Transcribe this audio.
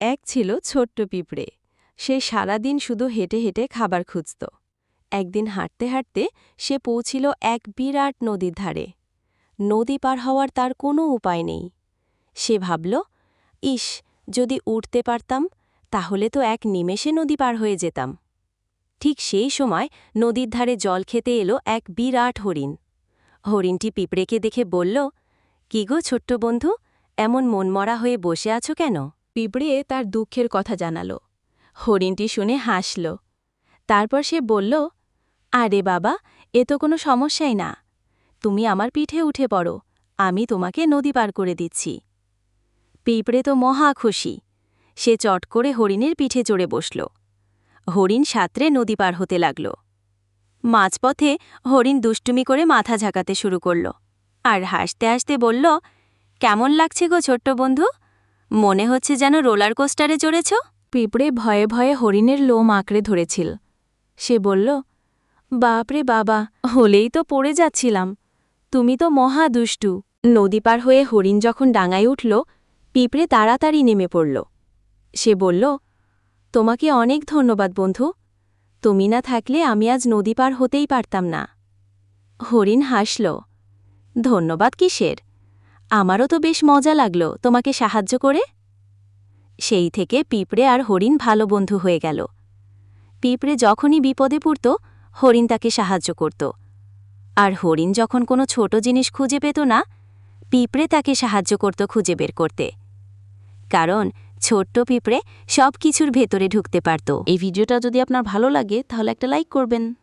এক ছিল ছোট্ট পিঁপড়ে। সে সারাদিন শুধু হেঁটে হেঁটে খাবার খুঁজত। একদিন হাঁটতে হাঁটতে সে পৌঁছিল এক বিরাট নদীর ধারে। নদী পার হওয়ার তার কোনো উপায় নেই। সে ভাবল, ইস, যদি উঠতে পারতাম, তাহলে তো এক নিমেষে নদী পার হয়ে যেতাম। ঠিক সেই সময় নদীর ধারে জল খেতে এলো এক বিরাট হরিণ। হরিণটি পিঁপড়েকে দেখে বলল, কি গো ছোট্ট বন্ধু, এমন মনমরা হয়ে বসে আছো কেন? পিঁপড়ে তার দুঃখের কথা জানালো। হরিণটি শুনে হাসল। তারপর সে বলল, আরে বাবা, এ তো কোনো সমস্যাই না। তুমি আমার পিঠে উঠে পড়ো, আমি তোমাকে নদী পার করে দিচ্ছি পিঁপড়ে তো মহা খুশি। সে চট করে হরিণের পিঠে চড়ে বসল। হরিণ সাঁতরে নদী পার হতে লাগল। মাঝপথে হরিণ দুষ্টুমি করে মাথা ঝাঁকাতে শুরু করল। আর হাসতে হাসতে বলল, কেমন লাগছে গো ছোট্ট বন্ধু? মনে হচ্ছে যেন রোলার কোস্টারে চড়েছ? পিঁপড়ে ভয়ে ভয়ে হরিণের লোম আঁকড়ে ধরেছিল। সে বলল, বাপরে বাবা, হলেই তো পড়ে যাচ্ছিলাম। তুমি তো মহা দুষ্টু। নদী পার হয়ে হরিণ যখন ডাঙায় উঠল, পিঁপড়ে তাড়াতাড়ি নেমে পড়ল। সে বলল, তোমাকে অনেক ধন্যবাদ বন্ধু। তুমি না থাকলে আমি আজ নদী পার হতেই পারতাম না। হরিণ হাসল, ধন্যবাদ কিসের? আমারও তো বেশ মজা লাগল, তোমাকে সাহায্য করে। সেই থেকে পিঁপড়ে আর হরিণ ভালো বন্ধু হয়ে গেল। পিঁপড়ে যখনই বিপদে পড়ত, হরিণ তাকে সাহায্য করত। আর হরিণ যখন কোনো ছোট জিনিস খুঁজে পেত না, পিঁপড়ে তাকে সাহায্য করত খুঁজে বের করতে। কারণ ছোট্ট পিঁপড়ে সব কিছুর ভেতরে ঢুকতে পারত। এই ভিডিওটা যদি আপনার ভালো লাগে, তাহলে একটা লাইক করবেন।